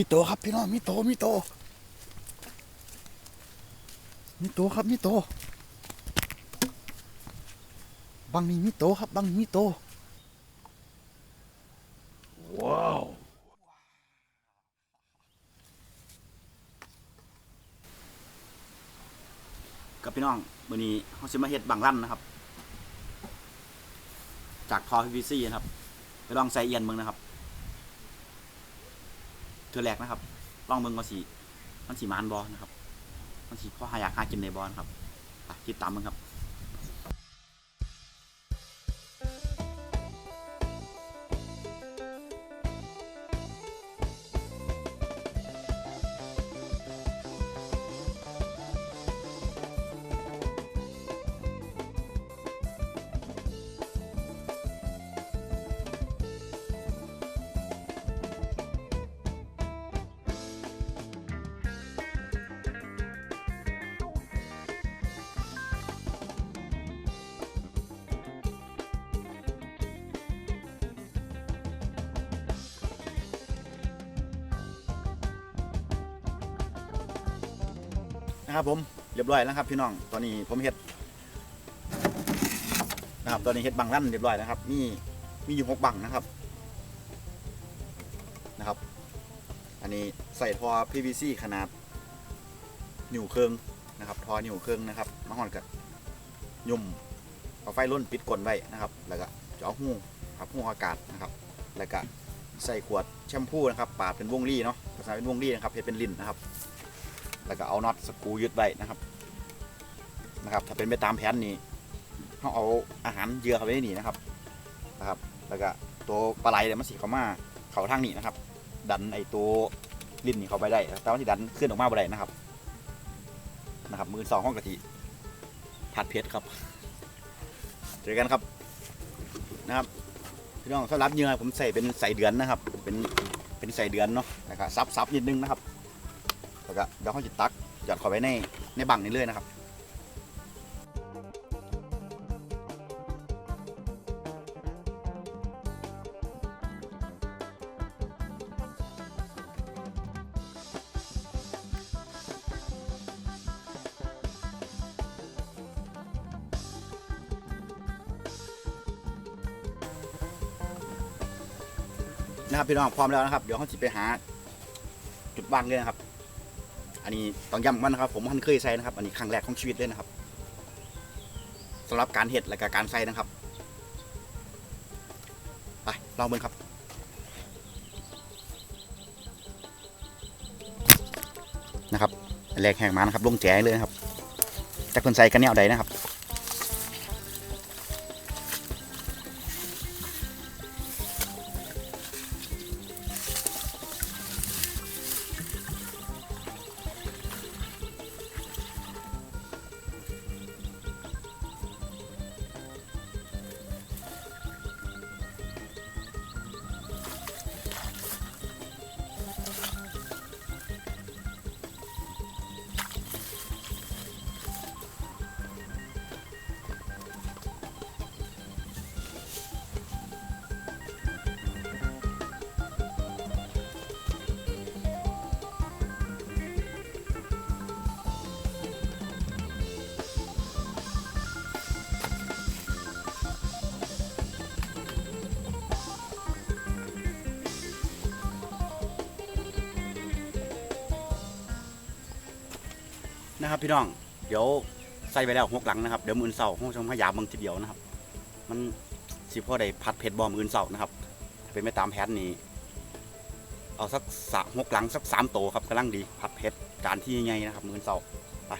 มีโตครับพี่น้องมีโตมีโตมีโตครับมีโตบังนี้มีโตครับบังนี้มีโตว้าวกับพี่น้องมื้อนี้เฮาสิมาเฮ็ดบังลั่นนะครับ จากทอ PVC นะครับ ไปลองใส่เอียนเบิ่งนะครับ เทือแรกนะครับลองเบิ่งว่าสีมันสีมานบอนะครับ มันสีพ่อหาอยากหากินในบอลครับติดตามมึงครับ นะครับผมเรียบร้อยแล้วครับพี่น้องตอนนี้ผมเฮ็ดนะครับตอนนี้เฮ็ดบังลั่นเรียบร้อยแล้วครับ มีมีอยู่หกบังนะครับนะครับ อันนี้ใส่ทอ PVC ขนาดนิ้วเครื่องนะครับทอนิ้วเครื่องนะครับมาหอนกับยุ่มเอาไฟล้นปิดกลนไว้นะครับ แล้วก็จะเอาหูครับหูอากาศนะครับ แล้วก็ใส่ขวดแชมพูนะครับปาดเป็นวงรี่เนาะภาษาเป็นวงรี่นะครับเฮ็ดเป็นลิ้นนะครับ แล้วก็เอาน็อตสกูยึดไว้นะครับนะครับ ถ้าเป็นไปตามแผนนี้เขาเอาอาหารเยื่อเข้าไปในนี่นะครับนะครับ แล้วก็ตัวปลาไหลเนี่ยมันสีเขามาเขาทางนี้นะครับ ดันไอตัวลิ้นนี่เขาไปได้แต่ว่าที่ดันขึ้นออกมาบ่ได้นะครับนะครับมือสองห้องกะทิผัดเพชรครับเจอกันครับนะครับพี่น้องสำหรับเหยื่อผมใส่เป็นใส่เดือนนะครับ เป็นเป็นใส่เดือนเนาะแล้วก็ซับซับนิดนึงนะครับ ก็เดี๋ยวเขาจะตักหยอดเข้าไปในในบังนี้เลยนะครับนะครับพี่น้องพร้อมแล้วนะครับ เดี๋ยวเขาจะไปหาจุดวางเลยนะครับ อันนี้ต้องย้ำว่านะครับ ผมมันเคยใส่นะครับ อันนี้ครั้งแรกของชีวิตเลยนะครับสำหรับการเห็ดและกการใส่นะครับไปลองเบิ่งครับนะครับแรกแหกมานะครับลงแจ๋เลยนะครับจากคนใส่กันแนวใดนะครับ นะครับพี่น้อง เดี๋ยวใส่ไปแล้วหกหลังนะครับ เดี๋ยวมืออนเสาร์ห้องชมพยายาบางทีเดียวนะครับ มันสิพ่อได้พัดเพชรบอมออื่นเสานะครับ เป็นไม่ตามแผนนี้ เอาสักสามหกหลังสักสามโตครับกำลังดีพัดเพชรการที่ใหญ่นะครับมืออนเสาร์ไป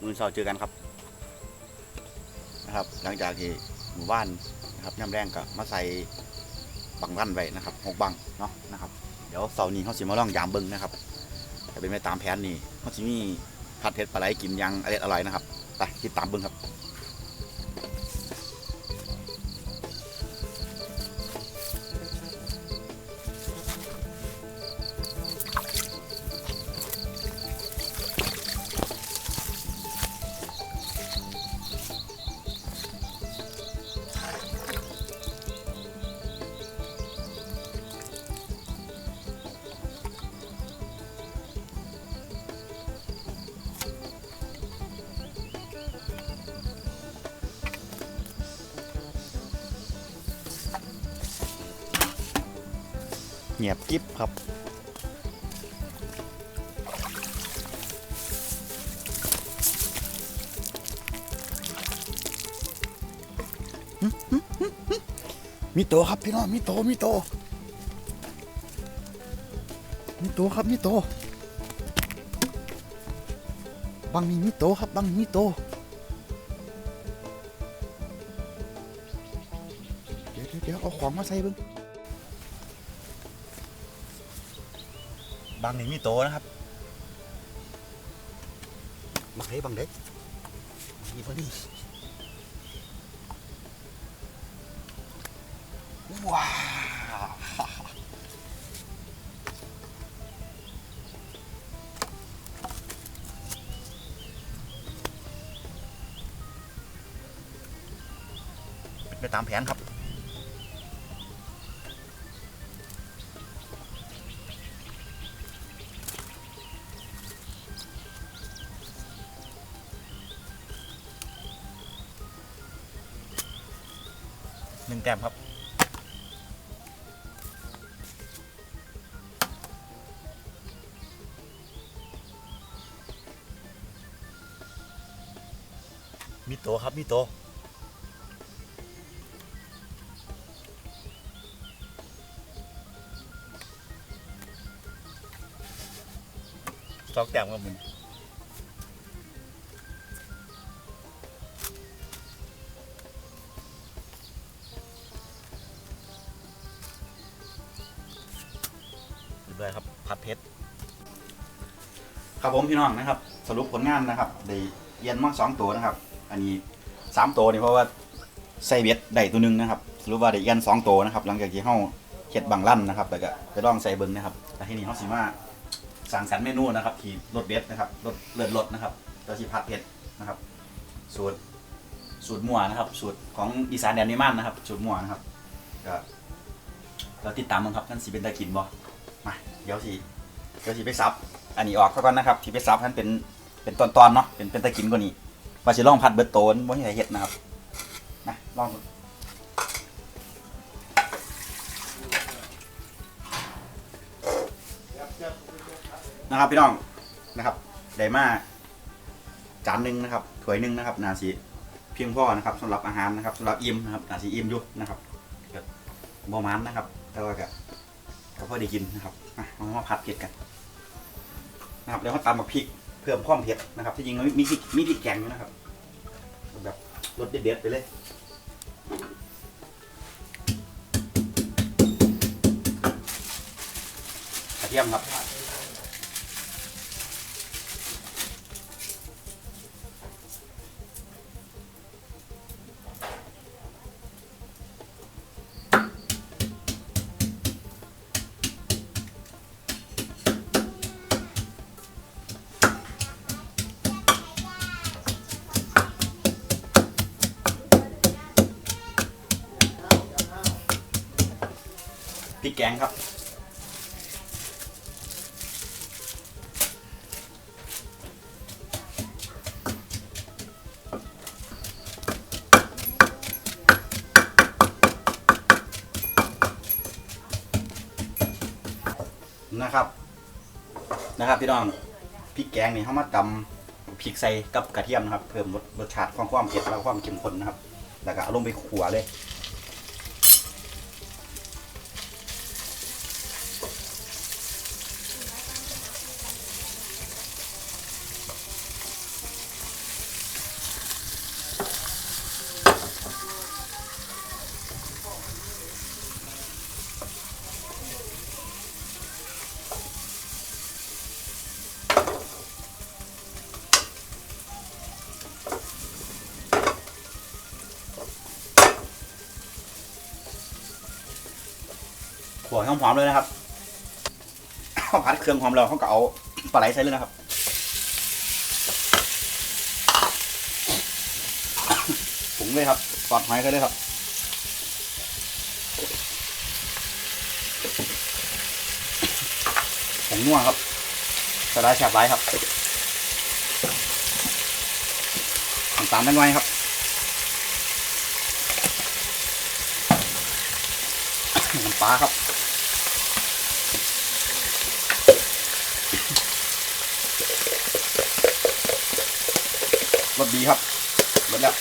มืออนเสาร์เจอกันครับนะครับ หลังจากที่หมู่บ้านนะครับย่ำแรงก็มาใส่บังรันไว้นะครับหกบังเนาะนะครับ เดี๋ยวเสาร์นี้เขาสิมาล่องยามเบิ้งนะครับถ้าเป็นไม่ตามแผนนี้เขาสิมี ผัดเผ็ดปลาไหลกินยังอร่อยอร่อยนะครับไปติดตามเบิ้งครับ เงียบกิ๊บครับ มีโตครับพี่น้องมีโตมีโตมีโตครับมีโตบังนี่มีโตครับบังมีโตเดี๋ยวเดี๋ยวเดี๋ยวเอาของมาใส่เบิ้ง บังนี่มีโตนะครับบังเด้บังเด้นี่พอดีว้าวเป็นไปตามแผนครับ แต้มครับมีโตครับมีโตสองแต้มครับมึง เรียบร้อยครับผัดเผ็ดครับผมพี่น้องนะครับ สรุปผลงานนะครับได้เยียนมาสองตัวนะครับ อันนี้สามตัวนี่เพราะว่าใส่เบ็ดได้ตัวหนึงนะครับสรุปว่าได้เยียนสองตัวนะครับ หลังจากที่เฮาเฮ็ดบางลั่นนะครับแล้วก็ไปลองใส่เบิ่งนะครับแต่ที่นี่เฮาสิมาสั่งสรรเมนูนะครับที่รสเบ็ดนะครับรสเลือดรสนะครับแล้วสิผัดเผ็ดนะครับ สูตรสูตรมั่วนะครับ สูตรของอีสานแดนนิมันนะครับ สูตรมั่วนะครับก็เราติดตามมันครับนั่นสิเป็นตากินบ่ มาเดี๋ยวสิเดี๋ยวสิไปซับ อันนี้ออกซะก่อนนะครับที่ไปซับท่านเป็นเป็นตอนๆเนาะเป็นเป็นตะกินกว่านี้ว่าสิลองผัดเบิดโตนบ่เห็นเฮ็ดนะครับนะลองนะครับพี่น้องนะครับได้มาจานหนึ่งนะครับถ้วยหนึ่งนะครับนาสีเพียงพอนะครับสำหรับอาหารนะครับสำหรับอิ่มนะครับนาสีอิ่มอยู่นะครับก็บ่มันนะครับแต่ว่าก็ก็ พอได้กินนะครับเอามาผัดเผ็ดกันนะครับแล้วก็ตามาพริกเพิ่มความเผ็ดนะครับที่จริงมันมีพริกมีพริกแกงอยู่นะครับ แบบรสเด็ดๆไปเลยกระเทียมครับ พริกแกงครับ นะครับนะครับพี่น้องพริกแกงนี่เขามาตำพริกใส่กับกระเทียมนะครับ เพิ่มรสรสชาติความความเผ็ดแล้วก็ความเข้มข้นนะครับ แล้วก็เอาลงไปขัวเลย วให้หอมๆเลยนะครับผัดเครื่องหอมแล้วเขาก็เอาปลาไหลใส่เลยนะครับผงเลยครับปอดหอยใส่เลยครับผงนัวครับสไลด์แฉบไลครับตาลนิดหน่อยครับน้ำปลาครับ ดีครับหมดแล้ว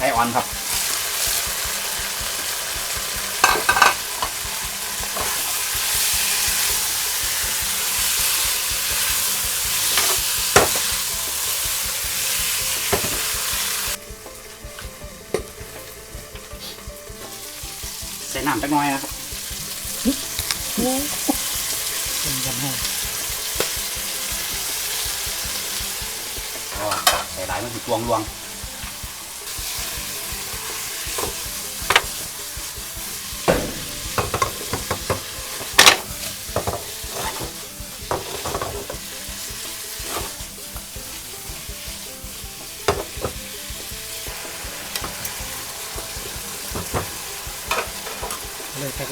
ไทยอ่อนครับใส่น้ำจักหน่อยนะครับเป็นกันให้อ๋อใส่หลายมันสิตวงรวง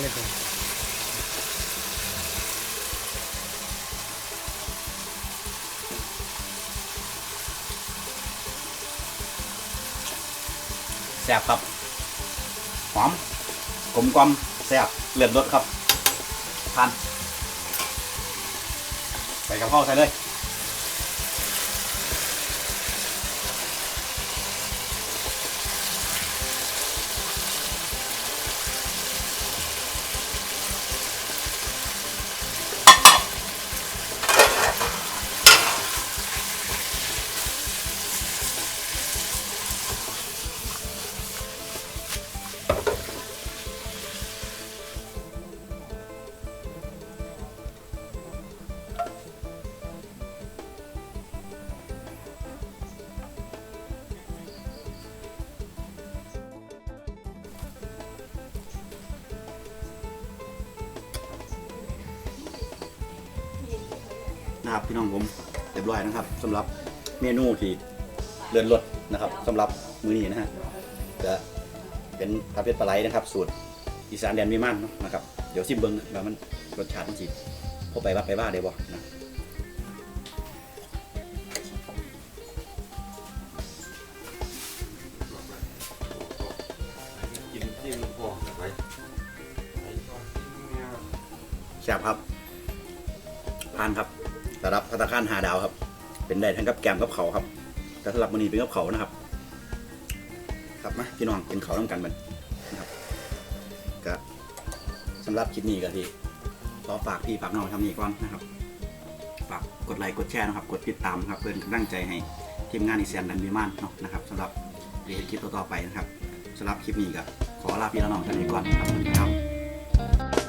เลยแท็กเลยเลยแซ่บครับ หอมกลมกลอมแซ่บเลือดรสครับทานใส่กระเพราใส่เลย นะครับพี่น้องผมเรียบร้อยนะครับสำหรับเมนูที่เลื่อนรสนะครับสำหรับมื้อนี้นะฮะจะเป็นผัดเผ็ดปลาไหลนะครับ สูตรอีสานแดนมีมันนะนะครับ เดี๋ยวซิมเบิ้งว่ามันรสชาติมันสิพอไปว่าไปว่าได้บ่นะ ครับระดับพัตคารหาดาวครับ เป็นได้ทั้งกับแกมกับเขาครับ แต่สำหรับมื้อนี้เป็นกับเขานะครับ ครับมาพี่น้องเป็นเขาวน้ำกันมันนะครับก็สำหรับคลิปนี้ก็ที่ขอฝากพี่ฝากน้องทำนี้ก่อนนะครับฝากกดไลค์กดแชร์นะครับ กดติดตามครับเพื่อนกำลังใจให้ทีมงานอีเซียนดันบีมานเนาะนะครับสำหรับเรียนคลิปต่อๆไปนะครับสำหรับคลิปนี้ก็ขอลาพี่และน้องท่านนี้ก่อนนะครับสวัสดีครับ